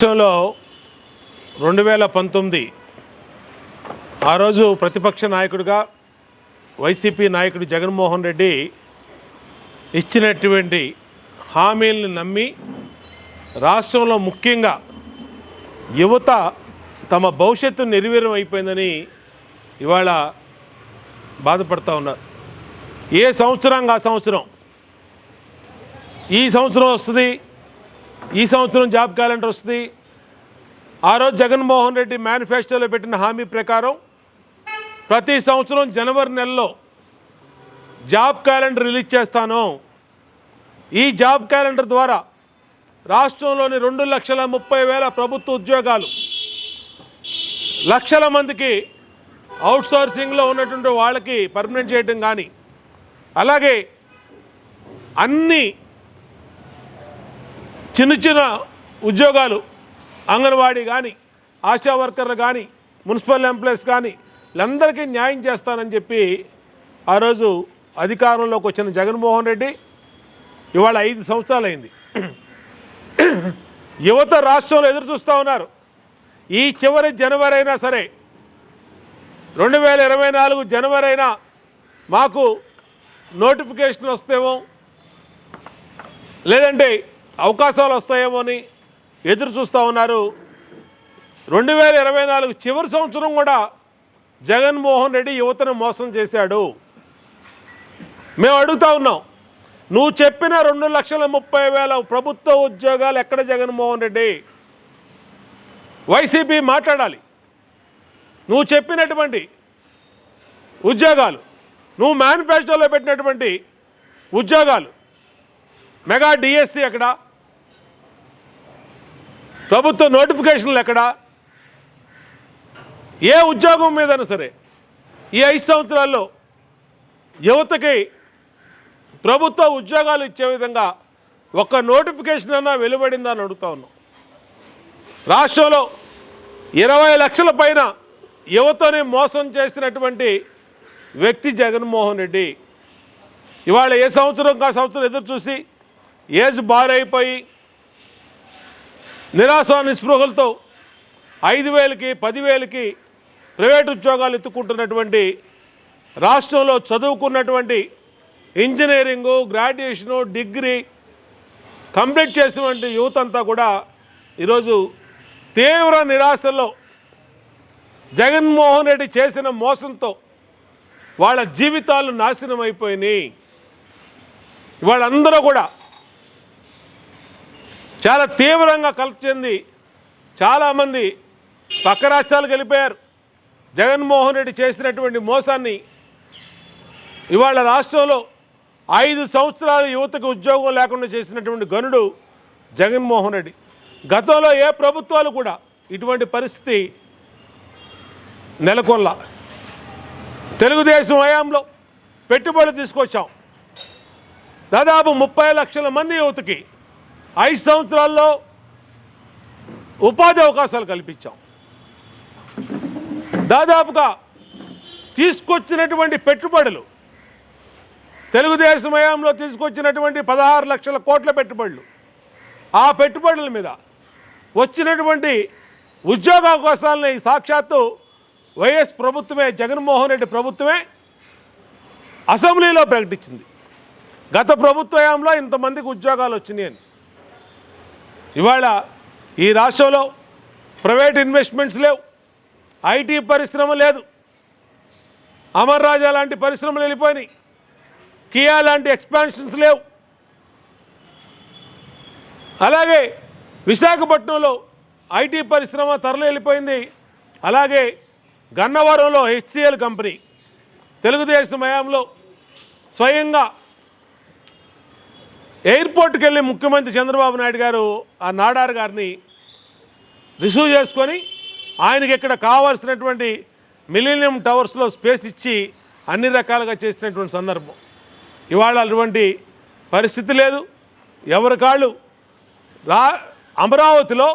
దేశంలో రెండు వేల పంతొమ్మిది ఆ రోజు ప్రతిపక్ష నాయకుడిగా వైసీపీ నాయకుడు జగన్మోహన్ రెడ్డి ఇచ్చినటువంటి హామీలను నమ్మి రాష్ట్రంలో ముఖ్యంగా యువత తమ భవిష్యత్తు నిర్వీర్యం అయిపోయిందని ఇవాళ బాధపడుతూ ఉన్నారు. ఏ సంవత్సరంగా ఆ సంవత్సరం? ఈ సంవత్సరం వస్తుంది ఈ సంవత్సరం జాబ్ క్యాలెండర్ వస్తుంది. ఆ రోజు జగన్మోహన్ రెడ్డి మేనిఫెస్టోలో పెట్టిన హామీ ప్రకారం ప్రతి సంవత్సరం జనవరి నెలలో జాబ్ క్యాలెండర్ రిలీజ్ చేస్తాను. ఈ జాబ్ క్యాలెండర్ ద్వారా రాష్ట్రంలోని రెండు లక్షల ముప్పై వేల ప్రభుత్వ ఉద్యోగాలు లక్షల మందికి అవుట్సోర్సింగ్లో ఉన్నటువంటి వాళ్ళకి పర్మనెంట్ చేయడం కానీ అలాగే అన్ని చిన్న చిన్న ఉద్యోగాలు అంగన్వాడీ కానీ ఆశా వర్కర్లు కానీ మున్సిపల్ ఎంప్లాయీస్ కానీ వీళ్ళందరికీ న్యాయం చేస్తానని చెప్పి ఆ రోజు అధికారంలోకి వచ్చిన జగన్మోహన్ రెడ్డి ఇవాళ ఐదు సంవత్సరాలు అయింది యువత రాష్ట్రంలో ఎదురు చూస్తూ ఉన్నారు. ఈ చివరి జనవరి అయినా సరే రెండు వేల ఇరవై నాలుగు జనవరి అయినా మాకు నోటిఫికేషన్ వస్తేమో లేదంటే అవకాశాలు వస్తాయేమో అని ఎదురు చూస్తూ ఉన్నారు. రెండు వేల ఇరవై నాలుగు చివరి సంవత్సరం కూడా జగన్మోహన్ రెడ్డి యువతను మోసం చేశాడు. మేము అడుగుతా ఉన్నాం నువ్వు చెప్పిన రెండు లక్షల ముప్పై వేల ప్రభుత్వ ఉద్యోగాలు ఎక్కడ జగన్మోహన్ రెడ్డి? వైసీపీ మాట్లాడాలి. నువ్వు చెప్పినటువంటి ఉద్యోగాలు నువ్వు మేనిఫెస్టోలో పెట్టినటువంటి ఉద్యోగాలు మెగా డిఎస్సి ఎక్కడ? ప్రభుత్వ నోటిఫికేషన్లు ఎక్కడా? ఏ ఉద్యోగం మీదైనా సరే ఈ ఐదు సంవత్సరాల్లో యువతకి ప్రభుత్వ ఉద్యోగాలు ఇచ్చే విధంగా ఒక్క నోటిఫికేషన్ అన్నా వెలువడిందని అడుగుతా ఉన్నాం. రాష్ట్రంలో ఇరవై లక్షల పైన యువతని మోసం చేసినటువంటి వ్యక్తి జగన్మోహన్ రెడ్డి. ఇవాళ ఏ సంవత్సరం కా సంవత్సరం ఎదురు చూసి ఏజ్ బారైపోయి నిరాశ నిస్పృహలతో ఐదు వేలకి పదివేలకి ప్రైవేట్ ఉద్యోగాలు ఎత్తుకుంటున్నటువంటి రాష్ట్రంలో చదువుకున్నటువంటి ఇంజనీరింగు గ్రాడ్యుయేషను డిగ్రీ కంప్లీట్ చేసినటువంటి యువత అంతా కూడా ఈరోజు తీవ్ర నిరాశలో జగన్మోహన్ రెడ్డి చేసిన మోసంతో వాళ్ళ జీవితాలు నాశనం అయిపోయినాయి వాళ్ళందరూ కూడా చాలా తీవ్రంగా కలత చెంది చాలామంది పక్క రాష్ట్రాలకు వెళ్ళిపోయారు. జగన్మోహన్ రెడ్డి చేసినటువంటి మోసాన్ని ఇవాళ రాష్ట్రంలో ఐదు సంవత్సరాలు యువతకు ఉద్యోగం లేకుండా చేసినటువంటి గనుడు జగన్మోహన్ రెడ్డి. గతంలో ఏ ప్రభుత్వాలు కూడా ఇటువంటి పరిస్థితి నెలకొల్ల తెలుగుదేశం హయాంలో పెట్టుబడులు తీసుకొచ్చాం. దాదాపు ముప్పై లక్షల మంది యువతకి ఐదు సంవత్సరాల్లో ఉపాధి అవకాశాలు కల్పించాం. దాదాపుగా తీసుకొచ్చినటువంటి పెట్టుబడులు తెలుగుదేశం హయాంలో తీసుకొచ్చినటువంటి పదహారు లక్షల కోట్ల పెట్టుబడులు ఆ పెట్టుబడుల మీద వచ్చినటువంటి ఉద్యోగ అవకాశాలని సాక్షాత్తు వైఎస్ ప్రభుత్వమే జగన్మోహన్ రెడ్డి ప్రభుత్వమే అసెంబ్లీలో ప్రకటించింది. గత ప్రభుత్వ హయాంలో ఇంతమందికి ఉద్యోగాలు వచ్చినాయని. ఇవాళ ఈ రాష్ట్రంలో ప్రైవేట్ ఇన్వెస్ట్మెంట్స్ లేవు. ఐటీ పరిశ్రమ లేదు. అమర్ రాజా లాంటి పరిశ్రమలు వెళ్ళిపోయినాయి. కియా లాంటి ఎక్స్పాన్షన్స్ లేవు. అలాగే విశాఖపట్నంలో ఐటీ పరిశ్రమ తరలి వెళ్ళిపోయింది. అలాగే గన్నవరంలో హెచ్సిఎల్ కంపెనీ తెలుగుదేశం హయాంలో స్వయంగా ఎయిర్పోర్ట్కి వెళ్ళి ముఖ్యమంత్రి చంద్రబాబు నాయుడు గారు ఆ నాడార్ గారిని రిసీవ్ చేసుకొని ఆయనకి ఇక్కడ కావాల్సినటువంటి మిలీనియం టవర్స్లో స్పేస్ ఇచ్చి అన్ని రకాలుగా చేసినటువంటి సందర్భం. ఇవాళ అటువంటి పరిస్థితి లేదు. ఎవరి కాళ్ళు? రా అమరావతిలో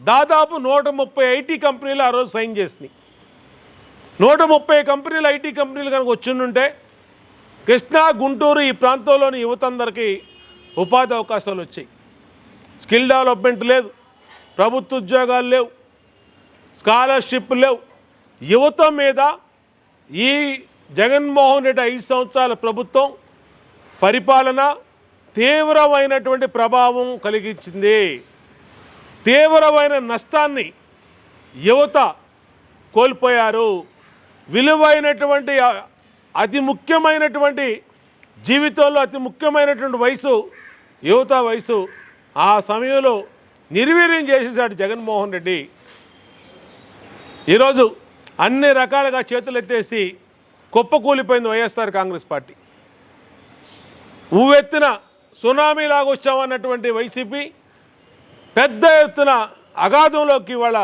దాదాపు నూట ముప్పై ఐటీ కంపెనీలు ఆ రోజు సైన్ చేసినాయి. నూట ముప్పై కంపెనీలు ఐటీ కంపెనీలు కనుక వచ్చిండుంటే కృష్ణా గుంటూరు ఈ ప్రాంతంలోని యువతందరికీ ఉపాధి అవకాశాలు వచ్చాయి. స్కిల్ డెవలప్మెంట్ లేదు ప్రభుత్వ ఉద్యోగాలు లేవు స్కాలర్షిప్ లేవు. యువత మీద ఈ జగన్మోహన్ రెడ్డి ఐదు సంవత్సరాల ప్రభుత్వం పరిపాలన తీవ్రమైనటువంటి ప్రభావం కలిగించింది. తీవ్రమైన నష్టాన్ని యువత కోల్పోయారు. విలువైనటువంటి అతి ముఖ్యమైనటువంటి జీవితంలో అతి ముఖ్యమైనటువంటి వయసు యువత వయసు ఆ సమయంలో నిర్వీర్యం చేసేసాడు జగన్మోహన్ రెడ్డి. ఈరోజు అన్ని రకాలుగా చేతులు ఎత్తేసి కుప్పకూలిపోయింది వైఎస్ఆర్ కాంగ్రెస్ పార్టీ. ఊవెత్తిన సునామీలాగా వచ్చామన్నటువంటి వైసీపీ పెద్ద ఎత్తున అగాధంలోకి ఇవాళ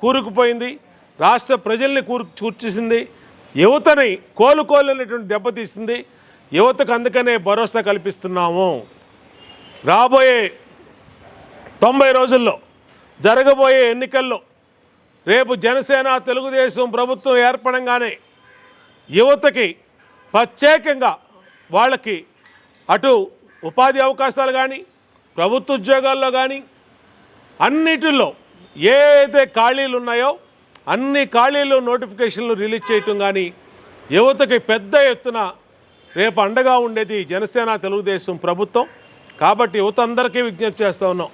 కూరుకుపోయింది. రాష్ట్ర ప్రజల్ని కూర్చేసింది. యువతని కోలుకోలేనటువంటి దెబ్బతీసింది. యువతకు అందుకనే భరోసా కల్పిస్తున్నాము. రాబోయే తొంభై రోజుల్లో జరగబోయే ఎన్నికల్లో రేపు జనసేన తెలుగుదేశం ప్రభుత్వం ఏర్పడంగానే యువతకి ప్రత్యేకంగా వాళ్ళకి అటు ఉపాధి అవకాశాలు కానీ ప్రభుత్వ ఉద్యోగాల్లో కానీ అన్నిటిలో ఏదైతే ఖాళీలు ఉన్నాయో అన్ని ఖాళీలు నోటిఫికేషన్లు రిలీజ్ చేయటం కానీ యువతకి పెద్ద ఎత్తున రేపు అండగా ఉండేది జనసేన తెలుగుదేశం ప్రభుత్వం. కాబట్టి యువత అందరికీ విజ్ఞప్తి చేస్తూ ఉన్నాం.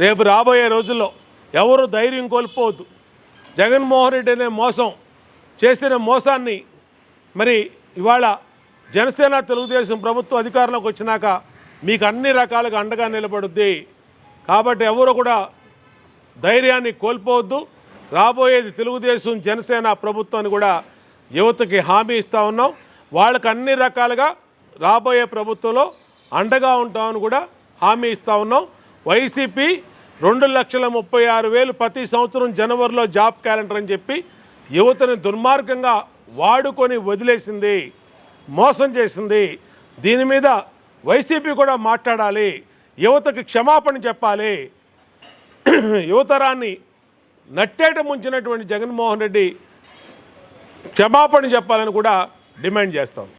రేపు రాబోయే రోజుల్లో ఎవరు ధైర్యం కోల్పోవద్దు. జగన్మోహన్ రెడ్డి అనే మోసం చేసిన మోసాన్ని మరి ఇవాళ జనసేన తెలుగుదేశం ప్రభుత్వం అధికారంలోకి వచ్చినాక మీకు అన్ని రకాలుగా అండగా నిలబడుద్ది. కాబట్టి ఎవరు కూడా ధైర్యాన్ని కోల్పోవద్దు. రాబోయేది తెలుగుదేశం జనసేన ప్రభుత్వాన్ని కూడా యువతకి హామీ ఇస్తూ ఉన్నాం. వాళ్ళకి అన్ని రకాలుగా రాబోయే ప్రభుత్వంలో అండగా ఉంటామని కూడా హామీ ఇస్తూ ఉన్నాం. వైసీపీ రెండు లక్షల ముప్పై ఆరు వేలు ప్రతి సంవత్సరం జనవరిలో జాబ్ క్యాలెండర్ అని చెప్పి యువతని దుర్మార్గంగా వాడుకొని వదిలేసింది మోసం చేసింది. దీని మీద వైసీపీ కూడా మాట్లాడాలి యువతకి క్షమాపణ చెప్పాలి. యువతరాన్ని నట్టేట ముంచినటువంటి జగన్మోహన్ రెడ్డి క్షమాపణ చెప్పాలని కూడా డిమాండ్ చేస్తాం.